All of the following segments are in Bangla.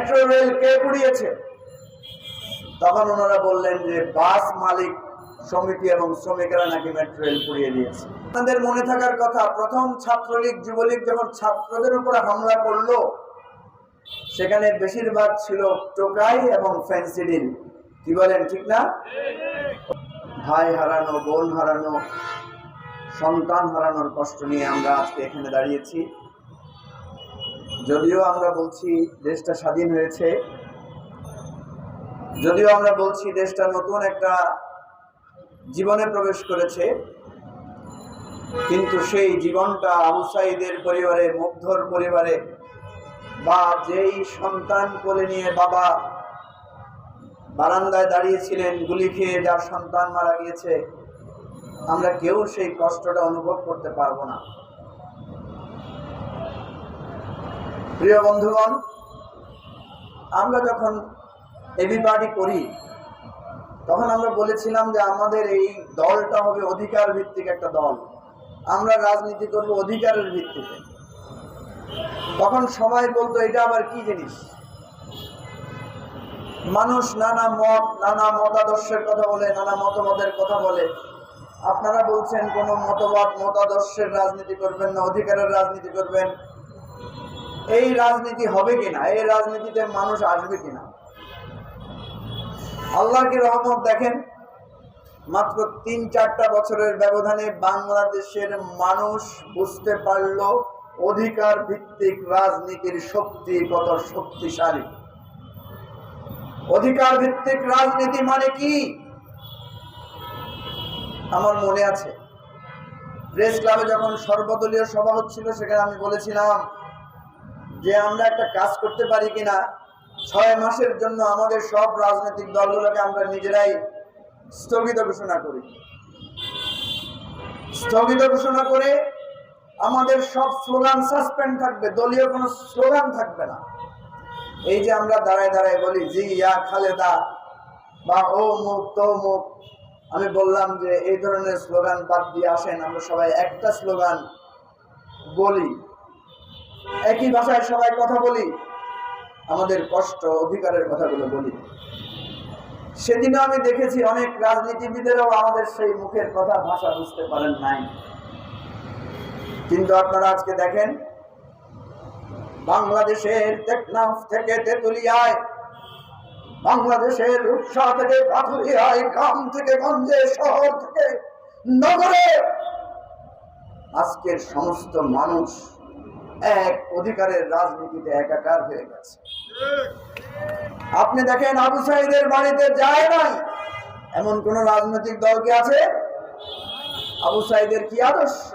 মেট্রো রেল কে পুড়িয়েছে? তখন ওনারা বললেন যে, বাস মালিক, সমিতি এবং শ্রমিকেরা নাকি মেট্রো রেল পুড়িয়ে দিয়েছে। আপনাদের মনে থাকার কথা, প্রথম ছাত্রলীগ, যুবলীগ যখন ছাত্রদের উপর হামলা করল, সেখানে বেশিরভাগ ছিল টোকাই এবং ফেন্সিডিল কি বলেন, ঠিক না? ভাই হারানো, বোন হারানো, সন্তান হারানোর কষ্ট নিয়ে আমরা আজকে এখানে দাঁড়িয়েছি। যদিও আমরা বলছি দেশটা স্বাধীন হয়েছে, যদিও আমরা বলছি দেশটা নতুন একটা জীবনে প্রবেশ করেছে, কিন্তু সেই জীবনটা আবু সাইদের পরিবারে, মুগ্ধর পরিবারে, বা যেই সন্তান কোলে নিয়ে বাবা বারান্দায় দাঁড়িয়েছিলেন গুলি খেয়ে যার সন্তান মারা গিয়েছে, আমরা কেউ সেই কষ্টটা অনুভব করতে পারব না। প্রিয় বন্ধুগণ, আমরা যখন এবি পার্টি করি, তখন আমরা বলেছিলাম যে আমাদের এই দলটা হবে অধিকার ভিত্তিক একটা দল। আমরা রাজনীতি করব অধিকারের ভিত্তিতে। তখন সবাই বলতো, এটা আবার কি জিনিস? মানুষ নানা মত, নানা মতাদর্শের কথা বলে, নানা মতবাদের কথা বলে। আপনারা বলছেন, কোন মতবাদ, মতাদর্শের রাজনীতি করবেন না, অধিকারের রাজনীতি করবেন। এই রাজনীতি হবে কিনা? এই রাজনীতিতে মানুষ আসবে কিনা? আল্লাহর কি রহমত দেখেন, মাত্র তিন চারটা বছরের ব্যবধানে বাংলাদেশের মানুষ বুঝতে পারল অধিকার ভিত্তিক রাজনীতির শক্তি কত শক্তিশালী। অধিকার ভিত্তিক রাজনীতি মানে কি? আমার মনে আছে, প্রেস ক্লাবে যখন সর্বদলীয় সভা হচ্ছিল, সেখানে আমি বলেছিলাম যে আমরা একটা কাজ করতে পারি কিনা, ছয় মাসের জন্য আমাদের সব রাজনৈতিক দলগুলোকে আমরা নিজেরাই স্থগিত ঘোষণা করি। স্থগিত ঘোষণা করে আমাদের সব স্লোগান সাসপেন্ড থাকবে, দলীয় কোনো স্লোগান থাকবে না। এই যে আমরা দাঁড়ায় দাঁড়ায় বলি, জি, ইয়া খালেদা, বা ও মুখ, তো মুখ, আমি বললাম যে এই ধরনের স্লোগান বাদ দিয়ে আসেন, আমরা সবাই একটা স্লোগান বলি। একই ভাষায় সবাই কথা বলি, আমাদের কষ্ট, অধিকারের কথাগুলো বলি। সেদিনও আমি দেখেছি অনেক রাজনীতিবিদেরও আমাদের সেই মুখের কথা, ভাষা বুঝতে পারেন নাই। কিন্তু আপনারা আজকে দেখেন, বাংলাদেশের টেকনাফ থেকে তেতুলিয়ায়, বাংলাদেশের রূপসা থেকে পাথুরিয়ায়, গ্রাম থেকে গঞ্জে, শহর থেকে নগরে আজকের সমস্ত মানুষ এক অধিকারের রাজনীতিতে একাকার হয়ে গেছে। আপনি দেখেন আবু সাইদের বাড়িতে যায় নাই? এমন কোন রাজনৈতিক দল কি আছে? আবু সাইদের কি আদর্শ?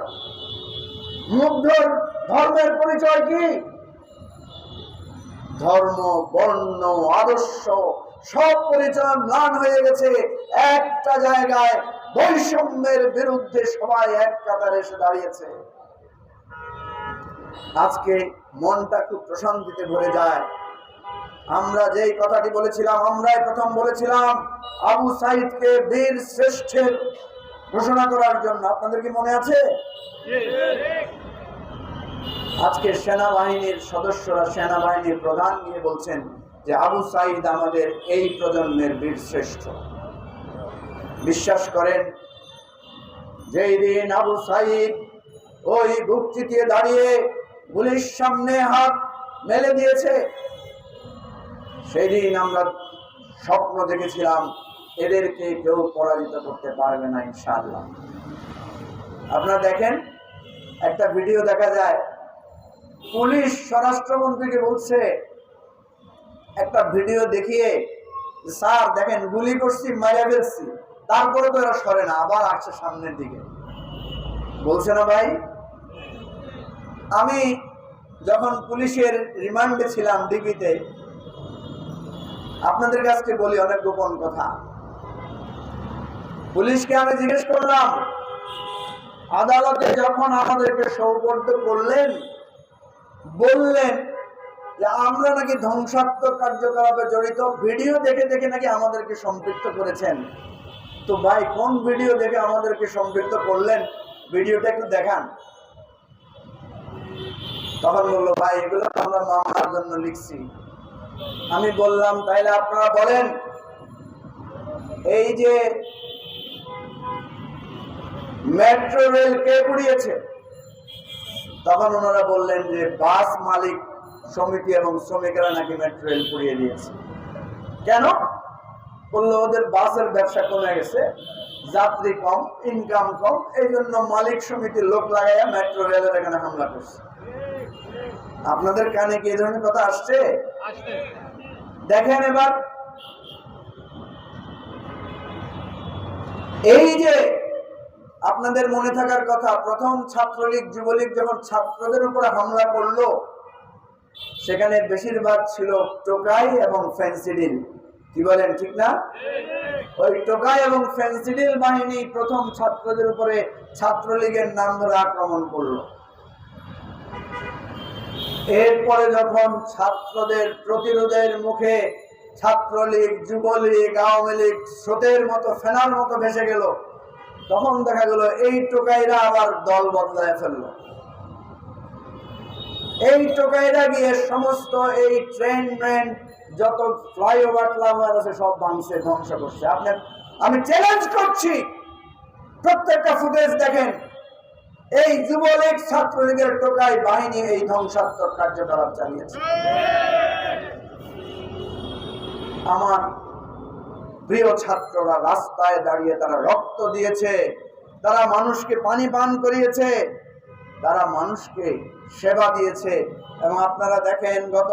মুগ্ধর ধর্মের পরিচয় কি? ধর্ম, বর্ণ, আদর্শ সব পরিচয় ম্লান হয়ে গেছে। একটা জায়গায় বৈষম্যের বিরুদ্ধে সবাই এক কাতারে এসে দাঁড়িয়েছে। আজকে মনটা খুব প্রশান্তিতে ভরে যায়। আমরা যেই কথাটি বলেছিলাম, আমরাই প্রথম বলেছিলাম, আবু সাইদকে বীর শ্রেষ্ঠের ঘোষণা করার জন্য। আপনাদের কি মনে আছে? আজকে সেনাবাহিনীর সদস্যরা সেনাবাহিনীর প্রধান নিয়ে বলছেন যে, আবু সাইদ আমাদের এই প্রজন্মের বীর শ্রেষ্ঠ। বিশ্বাস করেন, যেই দিন আবু সাইদ ওই বুকচিতিয়ে দাঁড়িয়ে গুলির সামনে হাত মেলে দিয়েছে। সেদিন আমরা স্বপ্ন দেখেছিলাম, এদেরকে কেউ পরাজিত করতে পারবে না ইনশাআল্লাহ। আপনারা দেখেন, একটা ভিডিও দেখা যায়, পুলিশ স্বরাষ্ট্রমন্ত্রীকে বলছে, একটা ভিডিও দেখিয়ে, স্যার দেখেন, গুলি করছি মারিয়া ফেলছি, তারপরে তো এরা সরে না, আবার আসছে সামনের দিকে। বলছে না ভাই আমি যখন পুলিশের রিমান্ডে ছিলাম ডিবিতে, আপনাদের কাছে বলি অনেক গোপন কথা। পুলিশকে আমি জিজ্ঞেস করলাম, আদালতে যখন আমাদেরকে সৌপর্দ করলেন, বললেন যে আমরা নাকি ধ্বংসাত্মক কার্যকলাপে জড়িত, ভিডিও দেখে দেখে নাকি আমাদেরকে সম্পৃক্ত করেছেন। তো ভাই, কোন ভিডিও দেখে আমাদেরকে সম্পৃক্ত করলেন? ভিডিওটা একটু দেখান। তখন বলল, ভাই, এগুলো আমরা জন্য লিখছি। আমি বললাম, তাইলে আপনারা বলেন, এই যে মেট্রো রেল কে পুড়িয়েছে? তখন ওনারা বললেন যে, বাস মালিক সমিতি এবং শ্রমিকেরা নাকি মেট্রো রেল পুড়িয়ে দিয়েছে। কেন? বলল, ওদের বাসের ব্যবসা কমে গেছে। যাত্রী কম ইনকাম কম এই জন্য মালিক সমিতির লোক লাগাইয়া মেট্রো রেলের এখানে হামলা করছে। আপনাদের কানে কি এই ধরনের কথা আসছে? দেখেন এবার। এই যে আপনাদের মনে থাকার কথা প্রথম ছাত্রলীগ যুবলীগ যখন ছাত্রদের উপরে হামলা করল সেখানে বেশিরভাগ ছিল টোকাই এবং ফেন্সিডিল কি বলেন ঠিক না? ওই টোকাই এবং ফেন্সিডিল বাহিনী প্রথম ছাত্রদের উপরে ছাত্রলীগের নাম ধরে আক্রমণ করল। এরপরে যখন ছাত্রদের প্রতিরোধের মুখে ছাত্রলীগ, যুবলীগ, আওয়ামী লীগ স্রোতের মতো, ফেনার মতো ভেসে গেল, তখন দেখা গেল এই টোকাইরা আবার দল বদলায় ফেলল। এই টোকাইরা গিয়ে সমস্ত এই ট্রেন ট্রেন যত ফ্লাইওভার ফ্লাইওভার আছে, সব ভাঙছে ধ্বংস করছে। আপনার আমি চ্যালেঞ্জ করছি। প্রত্যেকটা ফুটেজ দেখেন। এই যুবলীগ ছাত্রলীগের টোকাই বাহিনী এই ধ্বংসাত্মক কার্যকলাপ চালিয়েছে। আমার প্রিয় ছাত্ররা রাস্তায় দাঁড়িয়ে তারা রক্ত দিয়েছে। তারা মানুষকে পানি পান করিয়েছে। তারা মানুষকে সেবা দিয়েছে। এবং আপনারা দেখেন গত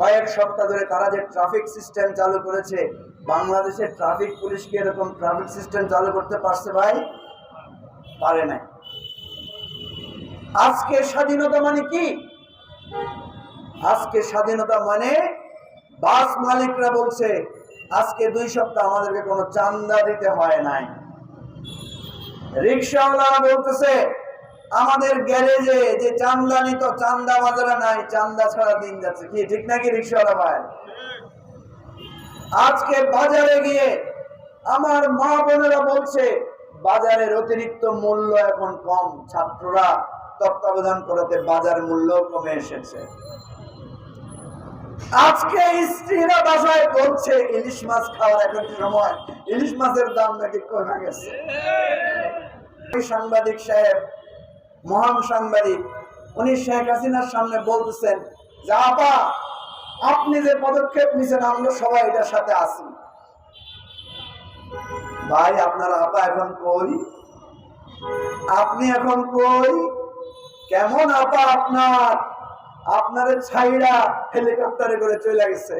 কয়েক সপ্তাহ ধরে তারা যে ট্রাফিক সিস্টেম চালু করেছে, বাংলাদেশের ট্রাফিক পুলিশকে এরকম ট্রাফিক সিস্টেম চালু করতে পারছে ভাই? পারে নাই। আজকে স্বাধীনতা মানে কি? আজকে স্বাধীনতা মানে বাস মালিকরা বলছে, আজকে দুই সপ্তাহ আমাদেরকে কোনো চান্দা দিতে হয় নাই। রিক্সাওয়ালারা বলতেছে আমাদের গ্যারেজে যে চান্দা নিত, চান্দা বাজারে নাই, চান্দা ছাড়া দিন যাচ্ছে। কি, ঠিক নাকি রিক্সাওয়ালা ভাই? আজকে বাজারে গিয়ে আমার মা বোনেরা বলছে, বাজারের অতিরিক্ত মূল্য এখন কম, ছাত্ররা তত্ত্বাবধান করাতে বাজার মূল্য কমে এসেছে। আজকে স্ত্রীরা বাসায় বলছে, ইলিশ মাছ খাওয়ার এখন সময়? ইলিশ মাছের দাম নাকি কমে গেছে। সাংবাদিক সাহেব মহান সাংবাদিক উনি শেখ হাসিনার সামনে বলতেছেন যে, আপা, আপনি যে পদক্ষেপ নিছেন, আমরা সবাই এটার সাথে আছি। ভাই, আপনার আপা এখন কই? আপনি এখন কই? কেমন আপা আপনার? আপনার ছাইরা হেলিকপ্টারে করে চলে গেছে।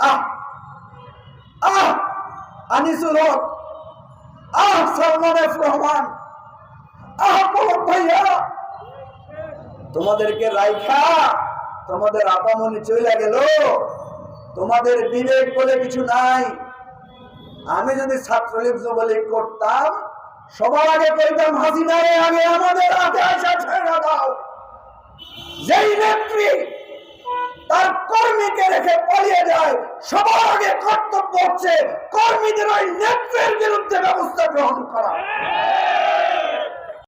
আহ! আহ! আনিসুল হক! আহ! সালমান রহমান! তোমাদেরকে রাইখা, তোমাদের আপামনি চলে গেল। তোমাদের বিবেক বলে কিছু নাই। আমি যদি ছাত্রলীগ যুবলীগ করতাম, সবার আগে কইতাম, হাসিনারে আগে আমাদের হাতে আসা ছেড়ে দাও। যেই নেত্রী তার কর্মীকে রেখে পালিয়ে যায়, সবার আগে কর্তব্য হচ্ছে কর্মীদের ওই নেত্রের বিরুদ্ধে ব্যবস্থা গ্রহণ করা।